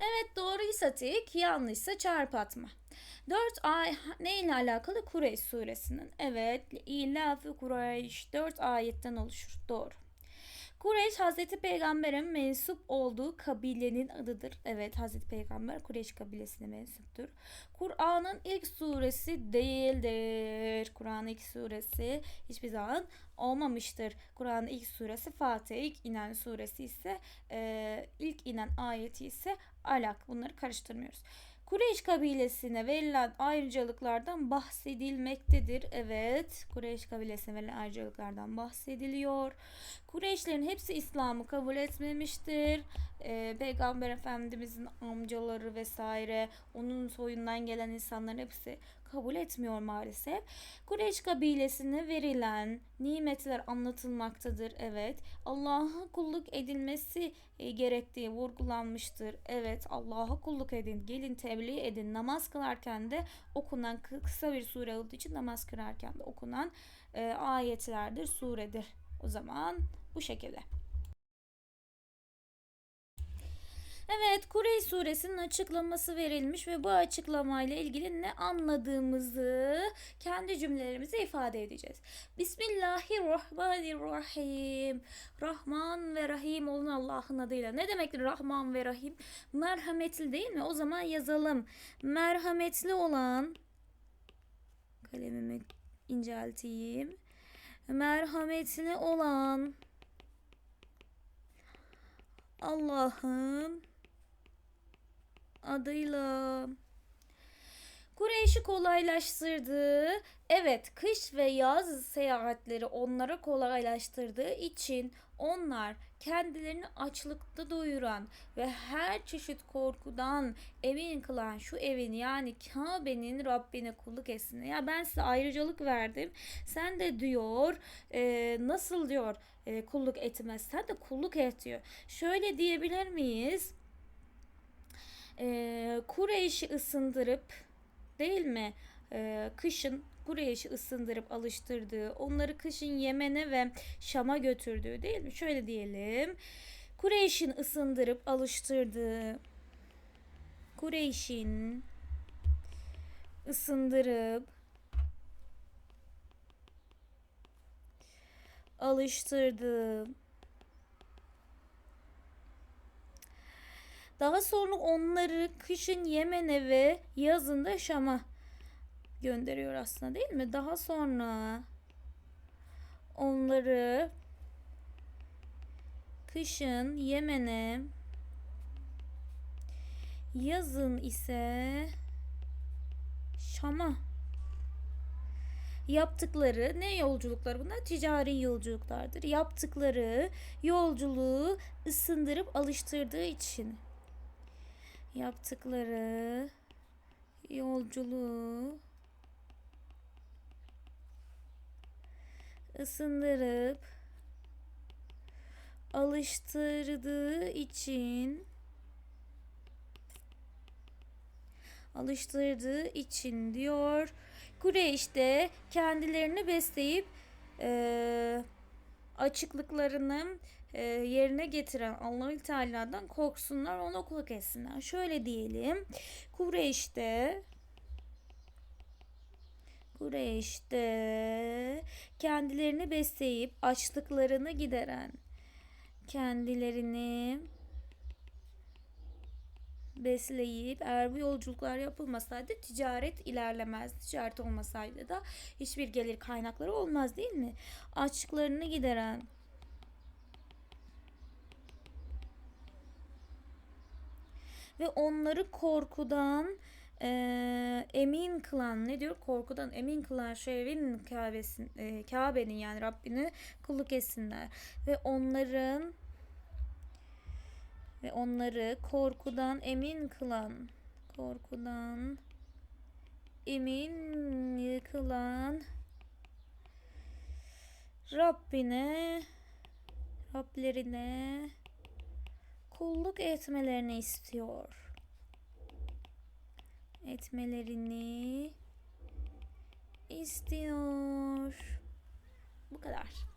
Evet doğruysa tik, yanlışsa çarp atma. 4 ay ne ile alakalı? Kureyş suresinin. Evet, İlâfi Kureyş 4 ayetten oluşur. Doğru. Kureyş Hazreti Peygamber'in mensup olduğu kabilenin adıdır. Evet Hazreti Peygamber Kureyş kabilesine mensuptur. Kur'an'ın ilk suresi değildir. Kur'an'ın ilk suresi hiçbir zaman olmamıştır. Kur'an'ın ilk suresi Fatih, ilk inen suresi ise e, ilk inen ayeti ise Alak. Bunları karıştırmıyoruz. Kureyş kabilesine verilen ayrıcalıklardan bahsedilmektedir. Evet, Kureyş kabilesine verilen ayrıcalıklardan bahsediliyor. Kureyşlerin hepsi İslam'ı kabul etmemiştir. Ee, Peygamber Efendimizin amcaları vesaire, onun soyundan gelen insanların hepsi kabul etmiyor maalesef. Kureyş kabilesine verilen nimetler anlatılmaktadır. Evet. Allah'a kulluk edilmesi e, gerektiği vurgulanmıştır. Evet. Allah'a kulluk edin. Gelin tebliğ edin. Namaz kılarken de okunan kı- kısa bir sure olduğu için namaz kılarken de okunan e, ayetlerdir, suredir. O zaman bu şekilde. Evet, Kureyş suresinin açıklaması verilmiş ve bu açıklamayla ilgili ne anladığımızı kendi cümlelerimize ifade edeceğiz. Bismillahirrahmanirrahim. Rahman ve Rahim olan Allah'ın adıyla. Ne demektir Rahman ve Rahim? Merhametli değil mi? O zaman yazalım. Merhametli olan kalemimi incelteyim. Merhametli olan Allah'ın adıyla Kureyş'i kolaylaştırdığı, evet kış ve yaz seyahatleri onlara kolaylaştırdığı için onlar kendilerini açlıkta doyuran ve her çeşit korkudan emin kılan şu evin yani Kabe'nin Rabbine kulluk etsin. Ya ben size ayrıcalık verdim. Sen de diyor e, nasıl diyor e, kulluk etmez. Sen de kulluk et diyor. Şöyle diyebilir miyiz? E, Kureyş'i ısındırıp değil mi? E, kışın Kureyş'i ısındırıp alıştırdığı, onları kışın Yemen'e ve Şam'a götürdüğü değil mi? Şöyle diyelim. Kureyş'in ısındırıp alıştırdığı, Kureyş'in ısındırıp alıştırdığı, daha sonra onları kışın Yemen'e ve yazın da Şam'a gönderiyor aslında değil mi? Daha sonra onları kışın Yemen'e yazın ise Şam'a yaptıkları ne yolculukları bunlar? Ticari yolculuklardır. Yaptıkları yolculuğu ısındırıp alıştırdığı için yaptıkları yolculuğu ısındırıp alıştırdığı için alıştırdığı için diyor. Kureyş de kendilerini besleyip eee açıklıklarını e, yerine getiren Allah-u Teala'dan korksunlar, ona kulak etsinler. Şöyle diyelim. Kureyş'te Kureyş'te kendilerini besleyip açlıklarını gideren kendilerini besleyip eğer bu yolculuklar yapılmasaydı ticaret ilerlemez. Ticaret olmasaydı da hiçbir gelir kaynakları olmaz değil mi? Açlıklarını gideren ve onları korkudan e, emin kılan ne diyor? Korkudan emin kılan şu evin Kabe'sin, e, Kabe'nin yani Rabbini kulluk etsinler ve onların ve onları korkudan emin kılan korkudan emin kılan Rabbine Rablerine kulluk etmelerini istiyor. Etmelerini istiyor. Bu kadar.